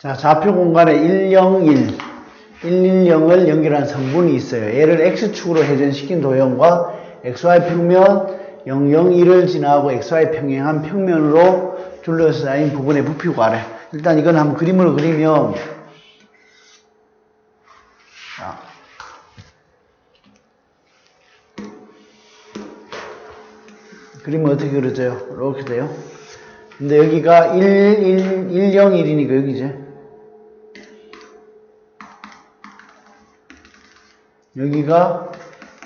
자, 좌표 공간에 101, 110을 연결한 성분이 있어요. 얘를 x축으로 회전시킨 도형과 xy 평면 001을 지나고 xy 평행한 평면으로 둘러싸인 부분의 부피 구하래. 일단 이건 한번 그림으로 그리면 자, 그림은 어떻게 그려져요? 이렇게 돼요. 근데 여기가 1, 1, 1, 0, 1이니까 여기지. 여기가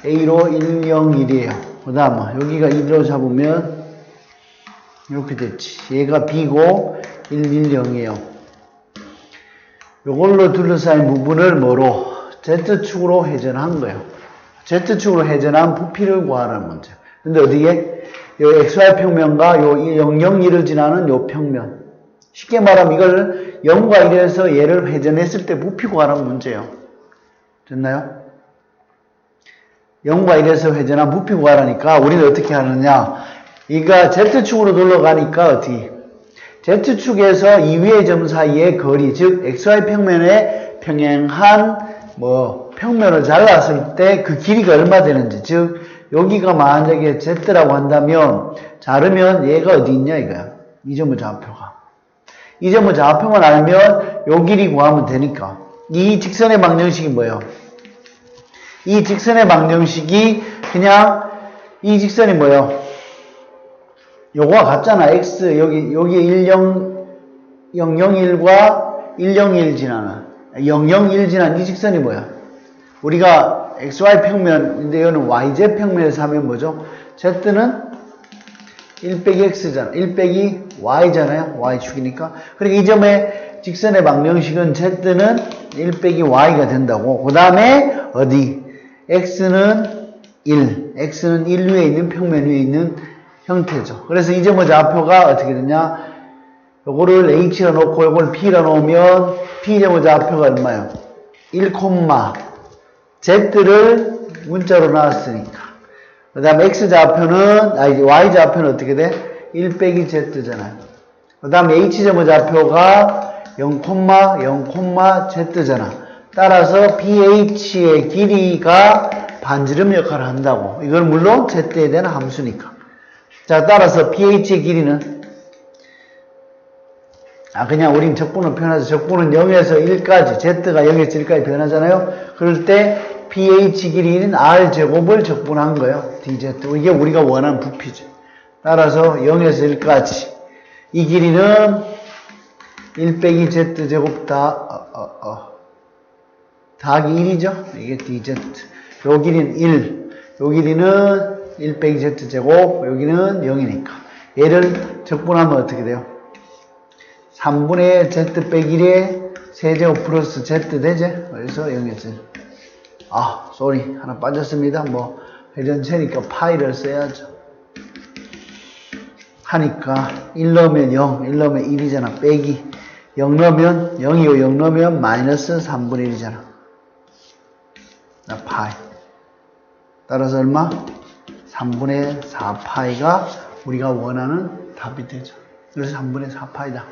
A로 1, 0, 1이에요. 그 다음, 여기가 2로 잡으면 이렇게 됐지. 얘가 B고 1, 1, 0이에요. 요걸로 둘러싸인 부분을 뭐로? Z축으로 회전한 거예요. Z축으로 회전한 부피를 구하라는 문제. 근데 어디에? 요 XY 평면과 요 001을 지나는 요 평면. 쉽게 말하면 이걸 0과 1에서 얘를 회전했을 때 부피 구하라는 문제예요. 됐나요? 0과 1에서 회전한 부피 구하라니까 우리는 어떻게 하느냐? 이가 Z축으로 돌아가니까 어떻게? Z축에서 이 위의 점 사이의 거리, 즉 XY 평면에 평행한 뭐 평면을 잘랐을 때 그 길이가 얼마 되는지, 즉 여기가 만약에 Z라고 한다면 자르면 얘가 어디 있냐 이거야. 이 점의 좌표가. 이 점의 좌표만 알면 요 길이 구하면 되니까. 이 직선의 방정식이 뭐예요? 이 직선의 방정식이 그냥 이 직선이 뭐예요? 요거와 같잖아. x 여기 여기 10 001과 101 지나는 001 지난 이 직선이 뭐야? 우리가 xy 평면인데 이거는 yz 평면에서 하면 뭐죠? z는 1 빼기 x잖아. 1 빼기 y잖아요. y축이니까. 그러니까 이 점의 직선의 방정식은 z는 1 빼기 y가 된다고. 그 다음에 어디? X는 1. x는 1 위에 있는 평면 위에 있는 형태죠. 그래서 이 점의 좌표가 어떻게 되냐? 요거를 h라 놓고 요걸 p라 놓으면 p점의 좌표가 얼마요? 1, z를 문자로 나왔으니까. 그 다음에 x좌표는, 아니, y좌표는 어떻게 돼? 1 빼기 z잖아요. 그 다음에 h점의 좌표가 0, 0, z잖아. 따라서 bh의 길이가 반지름 역할을 한다고. 이걸 물론 z에 대한 함수니까. 자, 따라서 bh의 길이는 아, 그냥 우린 적분을 표현하죠. 적분은 0에서 1까지, z가 0에서 1까지 변하잖아요. 그럴 때 pH 길이는 r제곱을 적분한 거예요. dz. 이게 우리가 원하는 부피죠. 따라서 0에서 1까지. 이 길이는 1 빼기 z제곱 다, 어, 어, 어. 다하기 1이죠. 이게 dz. 요 길이는 1. 요 길이는 1 빼기 z제곱, 여기는 0이니까. 얘를 적분하면 어떻게 돼요? 3분의 z 빼기 1에 세제곱 플러스 z 되죠? 그래서 0에서 1. 아, 쏘리. 하나 빠졌습니다. 뭐, 회전체니까 파이를 써야죠. 하니까 1 넣으면 0, 1 넣으면 1이잖아. 빼기. 0 넣으면 0이고 0 넣으면 마이너스 3분의 1이잖아. 나 파이. 따라서 얼마? 3분의 4파이가 우리가 원하는 답이 되죠. 그래서 3분의 4파이다.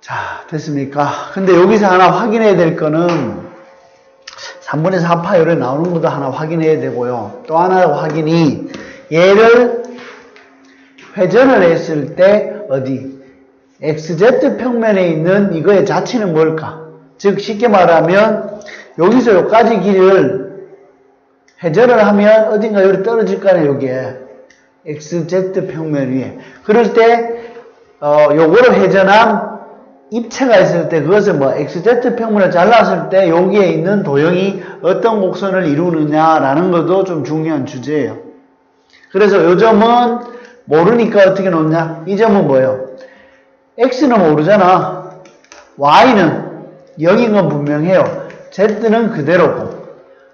자, 됐습니까? 근데 여기서 하나 확인해야 될 거는 3분의 4파이를 나오는 것도 하나 확인해야 되고요. 또 하나 확인이 얘를 회전을 했을 때 어디 XZ 평면에 있는 이거의 자체는 뭘까? 즉 쉽게 말하면 여기서 여기까지 길이를 회전을 하면 어딘가 여기 떨어질 거 아니에요, 여기에. XZ 평면 위에. 그럴 때, 어, 요거를 회전한 입체가 있을 때 그것을 뭐 XZ 평면을 잘랐을 때 여기에 있는 도형이 어떤 곡선을 이루느냐라는 것도 좀 중요한 주제예요. 그래서 요 점은 모르니까 어떻게 놓냐? 이 점은 뭐예요? X는 모르잖아. Y는 0인 건 분명해요. Z는 그대로고.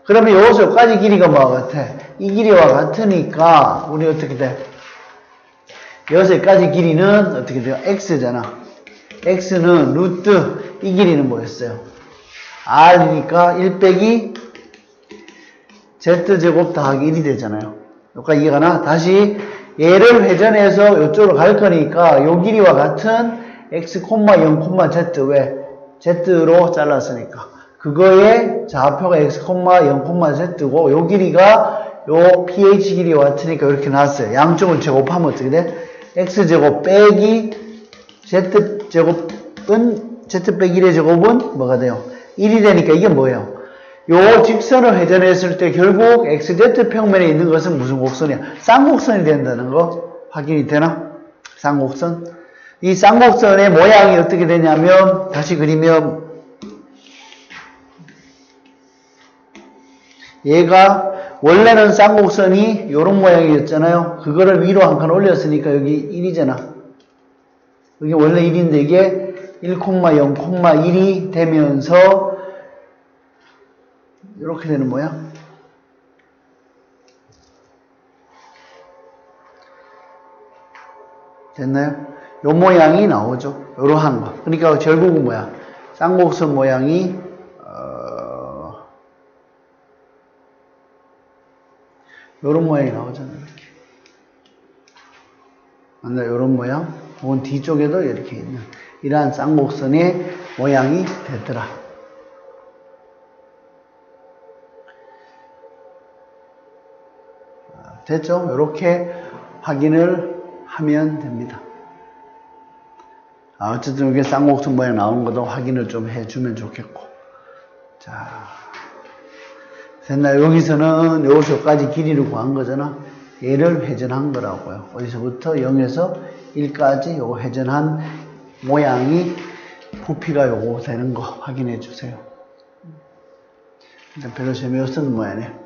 그러면 여기까지 길이가 뭐와 같아? 이 길이와 같으니까 우리 어떻게 돼? 여기서까지 길이는 어떻게 돼요? X잖아. X는 루트 이 길이는 뭐였어요? R이니까 1 빼기 Z제곱 더하기 1이 되잖아요. 여기까지 이해가 나? 다시 얘를 회전해서 이쪽으로 갈 거니까 요 길이와 같은 x, 0, z 왜? z로 잘랐으니까. 그거의 좌표가 x, 0, z고 요 길이가 요 ph 길이와 같으니까 이렇게 나왔어요. 양쪽을 제곱하면 어떻게 돼? x제곱 빼기 z제곱은 z 빼기 1의 제곱은 뭐가 돼요? 1이 되니까 이게 뭐예요? 요 직선을 회전했을 때 결국 xz 평면에 있는 것은 무슨 곡선이야? 쌍곡선이 된다는 거 확인이 되나? 쌍곡선. 이 쌍곡선의 모양이 어떻게 되냐면 다시 그리면 얘가 원래는 쌍곡선이 이런 모양이었잖아요. 그거를 위로 한 칸 올렸으니까 여기 1이잖아. 이게 원래 1인데 이게 1,0,1이 되면서 이렇게 되는 모양. 됐나요? 요 모양이 나오죠. 요러한 거. 그러니까 결국은 뭐야? 쌍곡선 모양이 요런 모양이 나오잖아요. 이렇게. 맞나 요런 모양? 혹은 뒤쪽에도 이렇게 있는 이러한 쌍곡선의 모양이 되더라. 됐죠? 이렇게 확인을 하면 됩니다. 아, 어쨌든 이게 쌍곡선 모양 나오는 것도 확인을 좀 해주면 좋겠고. 자, 됐나요? 여기서는 여기서까지 길이를 구한 거잖아. 얘를 회전한 거라고요. 어디서부터 0에서 1까지 요 회전한 모양이 부피가 요거 되는 거 확인해 주세요. 일단 별로 재미없었는 모양이네.